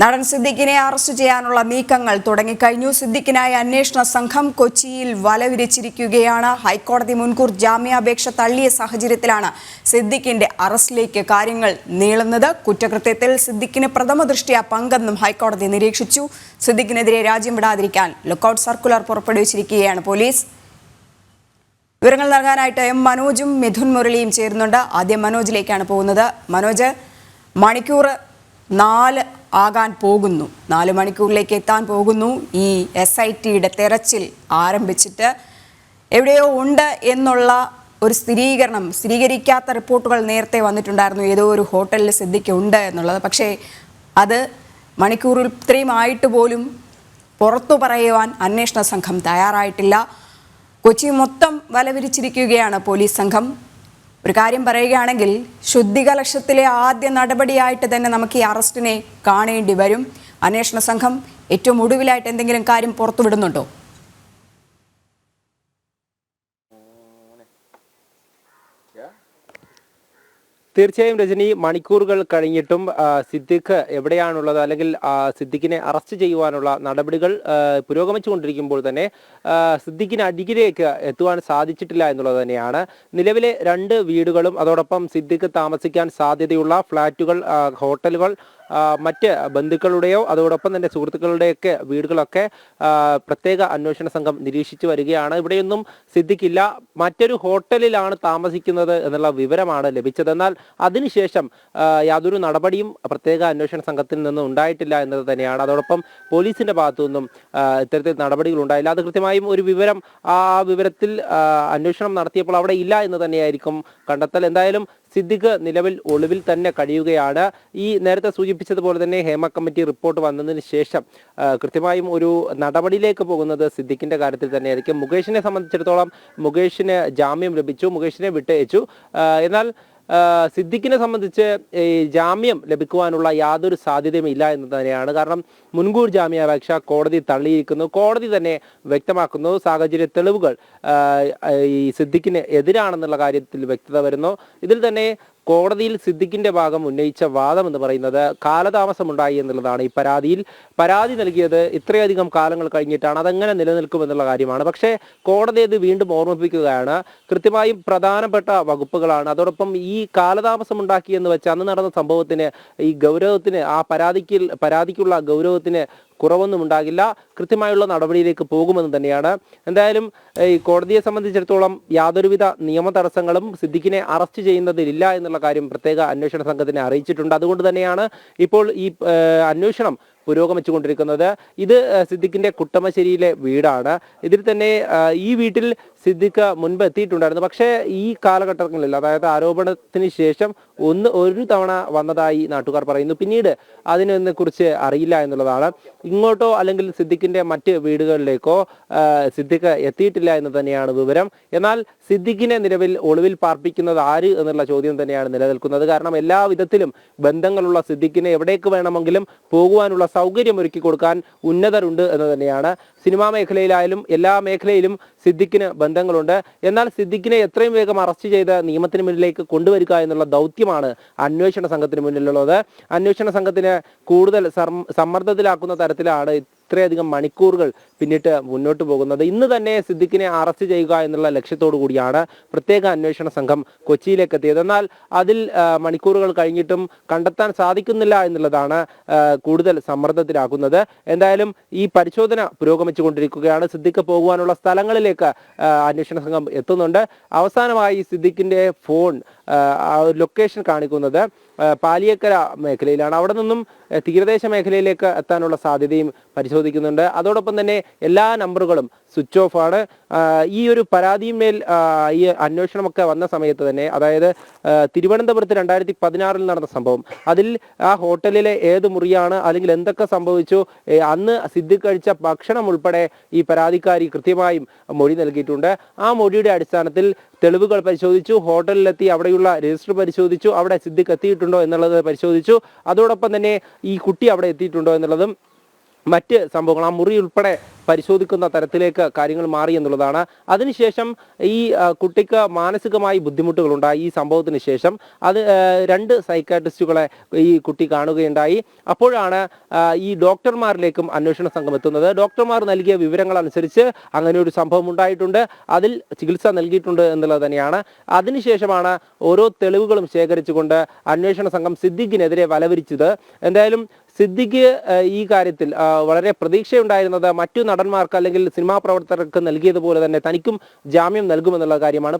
നടൻ സിദ്ദിഖിനെ അറസ്റ്റ് ചെയ്യാനുള്ള നീക്കങ്ങൾ തുടങ്ങിക്കഴിഞ്ഞു. സിദ്ദിഖിനായി അന്വേഷണ സംഘം കൊച്ചിയിൽ വലവിരിച്ചിരിക്കുകയാണ്. ഹൈക്കോടതി മുൻകൂർ ജാമ്യാപേക്ഷ തള്ളിയ സാഹചര്യത്തിലാണ് സിദ്ദിഖിന്റെ അറസ്റ്റിലേക്ക് കാര്യങ്ങൾ നീളുന്നത്. കുറ്റകൃത്യത്തിൽ സിദ്ദിഖിന് പ്രഥമ ദൃഷ്ടിയ പങ്കെന്നും ഹൈക്കോടതി നിരീക്ഷിച്ചു. സിദ്ദിഖിനെതിരെ രാജ്യം വിടാതിരിക്കാൻ ലുക്കൌട്ട് സർക്കുലർ പുറപ്പെടുവിച്ചിരിക്കുകയാണ് പോലീസ്. വിവരങ്ങൾ നൽകാനായിട്ട് എം മനോജും മിഥുൻ മുരളിയും ചേരുന്നുണ്ട്. ആദ്യം മനോജിലേക്കാണ് പോകുന്നത്. മനോജ് മണിക്കൂർ നാല് ആകാൻ പോകുന്നു. നാല് മണിക്കൂറിലേക്ക് എത്താൻ പോകുന്നു. ഈ എസ് ഐ ടിയുടെ തെരച്ചിൽ ആരംഭിച്ചിട്ട് എവിടെയോ ഉണ്ട് എന്നുള്ള ഒരു സ്ഥിരീകരണം സ്ഥിരീകരിക്കാത്ത റിപ്പോർട്ടുകൾ നേരത്തെ വന്നിട്ടുണ്ടായിരുന്നു. ഏതോ ഒരു ഹോട്ടലിൽ സിദ്ധിക്ക് ഉണ്ട് എന്നുള്ളത്. പക്ഷേ അത് മണിക്കൂറിൽ ഇത്രയും ആയിട്ട് പോലും പുറത്തു പറയുവാൻ അന്വേഷണ സംഘം തയ്യാറായിട്ടില്ല. കൊച്ചി മൊത്തം വലവിരിച്ചിരിക്കുകയാണ് പോലീസ് സംഘം. ഒരു കാര്യം പറയുകയാണെങ്കിൽ ശുദ്ധികലക്ഷത്തിലെ ആദ്യ നടപടിയായിട്ട് തന്നെ നമുക്ക് ഈ അറസ്റ്റിനെ കാണേണ്ടി വരും. അന്വേഷണ സംഘം ഏറ്റവും ഒടുവിലായിട്ട് എന്തെങ്കിലും കാര്യം പുറത്തുവിടുന്നുണ്ടോ? തീർച്ചയായും രജനി മണിക്കൂറുകൾ കഴിഞ്ഞിട്ടും സിദ്ദിഖ് എവിടെയാണുള്ളത്? അല്ലെങ്കിൽ സിദ്ദിഖിനെ അറസ്റ്റ് ചെയ്യുവാനുള്ള നടപടികൾ പുരോഗമിച്ചുകൊണ്ടിരിക്കുമ്പോൾ തന്നെ സിദ്ദിഖിന് അരികിലേക്ക് എത്തുവാൻ സാധിച്ചിട്ടില്ല എന്നുള്ളത് തന്നെയാണ്. നിലവിലെ രണ്ട് വീടുകളും അതോടൊപ്പം സിദ്ദിഖ് താമസിക്കാൻ സാധ്യതയുള്ള ഫ്ളാറ്റുകൾ ഹോട്ടലുകൾ മറ്റ് ബന്ധുക്കളുടെയോ അതോടൊപ്പം തന്നെ സുഹൃത്തുക്കളുടെയൊക്കെ വീടുകളൊക്കെ പ്രത്യേക അന്വേഷണ സംഘം നിരീക്ഷിച്ചു വരികയാണ്. ഇവിടെയൊന്നും സിദ്ദിഖില്ല മറ്റൊരു ഹോട്ടലിലാണ് താമസിക്കുന്നത് എന്നുള്ള വിവരമാണ് ലഭിച്ചത്. എന്നാൽ അതിനുശേഷം യാതൊരു നടപടിയും പ്രത്യേക അന്വേഷണ സംഘത്തിൽ നിന്ന് ഉണ്ടായിട്ടില്ല എന്നത് തന്നെയാണ്. അതോടൊപ്പം പോലീസിന്റെ ഭാഗത്തു നിന്നും ആ, ഇത്തരത്തിൽ നടപടികൾ ഉണ്ടായില്ല. അത് കൃത്യമായും ഒരു വിവരം ആ വിവരത്തിൽ അന്വേഷണം നടത്തിയപ്പോൾ അവിടെ ഇല്ല എന്ന് തന്നെയായിരിക്കും കണ്ടെത്തൽ. എന്തായാലും സിദ്ദിഖ് നിലവിൽ ഒളിവിൽ തന്നെ കഴിയുകയാണ്. ഈ നേരത്തെ സൂചിപ്പിച്ചതുപോലെ തന്നെ ഹേമ കമ്മിറ്റി റിപ്പോർട്ട് വന്നതിന് ശേഷം കൃത്യമായും ഒരു നടപടിയിലേക്ക് പോകുന്നത് സിദ്ദിഖിന്റെ കാര്യത്തിൽ തന്നെയായിരിക്കും. മുകേഷിനെ സംബന്ധിച്ചിടത്തോളം മുകേഷിന് ജാമ്യം ലഭിച്ചു മുകേഷിനെ വിട്ടയച്ചു. എന്നാൽ സിദ്ദിഖിനെ സംബന്ധിച്ച് ഈ ജാമ്യം ലഭിക്കുവാനുള്ള യാതൊരു സാധ്യതയും ഇല്ല എന്ന് തന്നെയാണ്. കാരണം മുൻകൂർ ജാമ്യാപേക്ഷ കോടതി തള്ളിയിരിക്കുന്നു. കോടതി തന്നെ വ്യക്തമാക്കുന്നു സാഹചര്യ തെളിവുകൾ ഈ സിദ്ദിഖിന് എതിരാണെന്നുള്ള കാര്യത്തിൽ വ്യക്തത വരുന്നു. ഇതിൽ തന്നെ കോടതിയിൽ സിദ്ദിഖിന്റെ ഭാഗം ഉന്നയിച്ച വാദം എന്ന് പറയുന്നത് കാലതാമസമുണ്ടായി എന്നുള്ളതാണ് ഈ പരാതിയിൽ. പരാതി നൽകിയത് ഇത്രയധികം കാലങ്ങൾ കഴിഞ്ഞിട്ടാണ്. അതെങ്ങനെ നിലനിൽക്കും എന്നുള്ള കാര്യമാണ്. പക്ഷേ കോടതി ഇത് വീണ്ടും ഓർമ്മിപ്പിക്കുകയാണ്. കൃത്യമായും പ്രധാനപ്പെട്ട വകുപ്പുകളാണ്. അതോടൊപ്പം ഈ കാലതാമസം ഉണ്ടാക്കി എന്ന് വെച്ച് അന്ന് നടന്ന സംഭവത്തിന് ഈ ഗൗരവത്തിന് ആ പരാതിക്ക് പരാതിക്കുള്ള ഗൗരവത്തിന് കുറവൊന്നും ഉണ്ടാകില്ല. കൃത്യമായുള്ള നടപടിയിലേക്ക് പോകുമെന്ന് തന്നെയാണ്. എന്തായാലും ഈ കോടതിയെ സംബന്ധിച്ചിടത്തോളം യാതൊരുവിധ നിയമ തടസ്സങ്ങളും സിദ്ദിഖിനെ അറസ്റ്റ് ചെയ്യുന്നതിലില്ല എന്നുള്ള കാര്യം പ്രത്യേക അന്വേഷണ സംഘത്തിനെ അറിയിച്ചിട്ടുണ്ട്. അതുകൊണ്ട് തന്നെയാണ് ഇപ്പോൾ ഈ അന്വേഷണം പുരോഗമിച്ചുകൊണ്ടിരിക്കുന്നത്. ഇത് സിദ്ദിഖിന്റെ കുട്ടമശ്ശേരിയിലെ വീടാണ്. ഇതിൽ തന്നെ ഈ വീട്ടിൽ സിദ്ദിഖ് മുൻപ് എത്തിയിട്ടുണ്ടായിരുന്നു. പക്ഷേ ഈ കാലഘട്ടങ്ങളിൽ അതായത് ആരോപണത്തിന് ശേഷം ഒന്ന് ഒരു തവണ വന്നതായി നാട്ടുകാർ പറയുന്നു. പിന്നീട് അതിനെ കുറിച്ച് അറിയില്ല എന്നുള്ളതാണ്. ഇങ്ങോട്ടോ അല്ലെങ്കിൽ സിദ്ദിഖിന്റെ മറ്റ് വീടുകളിലേക്കോ സിദ്ദിഖ് എത്തിയിട്ടില്ല എന്ന് തന്നെയാണ് വിവരം. എന്നാൽ സിദ്ദിഖിനെ നിലവിൽ ഒളിവിൽ പാർപ്പിക്കുന്നത് ആര് എന്നുള്ള ചോദ്യം തന്നെയാണ് നിലനിൽക്കുന്നത്. കാരണം എല്ലാ വിധത്തിലും ബന്ധങ്ങളുള്ള സിദ്ദിഖിനെ എവിടേക്ക് വേണമെങ്കിലും പോകുവാനുള്ള സൗകര്യം ഒരുക്കി കൊടുക്കാൻ ഉന്നതരുണ്ട് എന്ന് തന്നെയാണ്. സിനിമാ മേഖലയിലായാലും എല്ലാ മേഖലയിലും സിദ്ദിഖിന് ബന്ധങ്ങളുണ്ട്. എന്നാൽ സിദ്ദിഖിനെ എത്രയും വേഗം അറസ്റ്റ് ചെയ്ത് നിയമത്തിന് മുന്നിലേക്ക് കൊണ്ടുവരിക എന്നുള്ള ദൗത്യമാണ് അന്വേഷണ സംഘത്തിന് മുന്നിലുള്ളത്. അന്വേഷണ സംഘത്തിന് കൂടുതൽ സമ്മർദ്ദത്തിലാക്കുന്ന തരത്തിലാണ് ഇത്രയധികം മണിക്കൂറുകൾ പിന്നിട്ട് മുന്നോട്ട് പോകുന്നത്. ഇന്ന് തന്നെ സിദ്ദിഖിനെ അറസ്റ്റ് ചെയ്യുക എന്നുള്ള ലക്ഷ്യത്തോടു കൂടിയാണ് പ്രത്യേക അന്വേഷണ സംഘം കൊച്ചിയിലേക്ക് എത്തിയത്. എന്നാൽ അതിൽ മണിക്കൂറുകൾ കഴിഞ്ഞിട്ടും കണ്ടെത്താൻ സാധിക്കുന്നില്ല എന്നുള്ളതാണ് കൂടുതൽ സമ്മർദ്ദത്തിലാക്കുന്നത്. എന്തായാലും ഈ പരിശോധന പുരോഗമിച്ചുകൊണ്ടിരിക്കുകയാണ്. സിദ്ദിഖ് പോകുവാനുള്ള സ്ഥലങ്ങളിലേക്ക് അന്വേഷണ സംഘം എത്തുന്നുണ്ട്. അവസാനമായി സിദ്ദിഖിന്റെ ഫോൺ ലൊക്കേഷൻ കാണിക്കുന്നത് പാലിയക്കര മേഖലയിലാണ്. അവിടെ നിന്നും തീരദേശ മേഖലയിലേക്ക് എത്താനുള്ള സാധ്യതയും പരിശോധിക്കുന്നുണ്ട് അതോടൊപ്പം തന്നെ എല്ലാ നമ്പറുകളും സ്വിച്ച് ഓഫ് ആണ്. ഈ ഒരു പരാതിമേൽ ഈ അന്വേഷണമൊക്കെ വന്ന സമയത്ത് തന്നെ അതായത് തിരുവനന്തപുരത്ത് രണ്ടായിരത്തി പതിനാറിൽ നടന്ന സംഭവം അതിൽ ആ ഹോട്ടലിലെ ഏത് മുറിയാണ് അല്ലെങ്കിൽ എന്തൊക്കെ സംഭവിച്ചു അന്ന് സിദ്ദിഖ് കഴിച്ച ഭക്ഷണം ഉൾപ്പെടെ ഈ പരാതിക്കാരി കൃത്യമായും മൊഴി നൽകിയിട്ടുണ്ട്. ആ മൊഴിയുടെ അടിസ്ഥാനത്തിൽ തെളിവുകൾ പരിശോധിച്ചു ഹോട്ടലിലെത്തി അവിടെയുള്ള രജിസ്റ്റർ പരിശോധിച്ചു അവിടെ സിദ്ദിഖ് എത്തിയിട്ടുണ്ടോ എന്നുള്ളത് പരിശോധിച്ചു. അതോടൊപ്പം തന്നെ ഈ കുട്ടി അവിടെ എത്തിയിട്ടുണ്ടോ എന്നുള്ളതും മറ്റ് സംഭവങ്ങൾ ആ മുറി ഉൾപ്പെടെ പരിശോധിക്കുന്ന തരത്തിലേക്ക് കാര്യങ്ങൾ മാറി എന്നുള്ളതാണ്. അതിനുശേഷം ഈ കുട്ടിക്ക് മാനസികമായി ബുദ്ധിമുട്ടുകളുണ്ടായി ഈ സംഭവത്തിന് ശേഷം അത് രണ്ട് സൈക്കാട്രിസ്റ്റുകളെ ഈ കുട്ടി കാണുകയുണ്ടായി. അപ്പോഴാണ് ഈ ഡോക്ടർമാരിലേക്കും അന്വേഷണ സംഘം എത്തുന്നത്. ഡോക്ടർമാർ നൽകിയ വിവരങ്ങൾ അനുസരിച്ച് അങ്ങനെ ഒരു സംഭവം ഉണ്ടായിട്ടുണ്ട്. അതിൽ ചികിത്സ നൽകിയിട്ടുണ്ട് എന്നുള്ളത് തന്നെയാണ്. അതിനുശേഷമാണ് ഓരോ തെളിവുകളും ശേഖരിച്ചുകൊണ്ട് അന്വേഷണ സംഘം സിദ്ദിഖിനെതിരെ വലവരിച്ചത്. എന്തായാലും സിദ്ദിഖ് ഈ കാര്യത്തിൽ വളരെ പ്രതീക്ഷയുണ്ടായിരുന്നത് മറ്റു നടന്മാർക്ക് അല്ലെങ്കിൽ സിനിമാ പ്രവർത്തകർക്ക് നൽകിയതുപോലെ തന്നെ തനിക്കും ജാമ്യം നൽകുമെന്നുള്ള കാര്യമാണ്.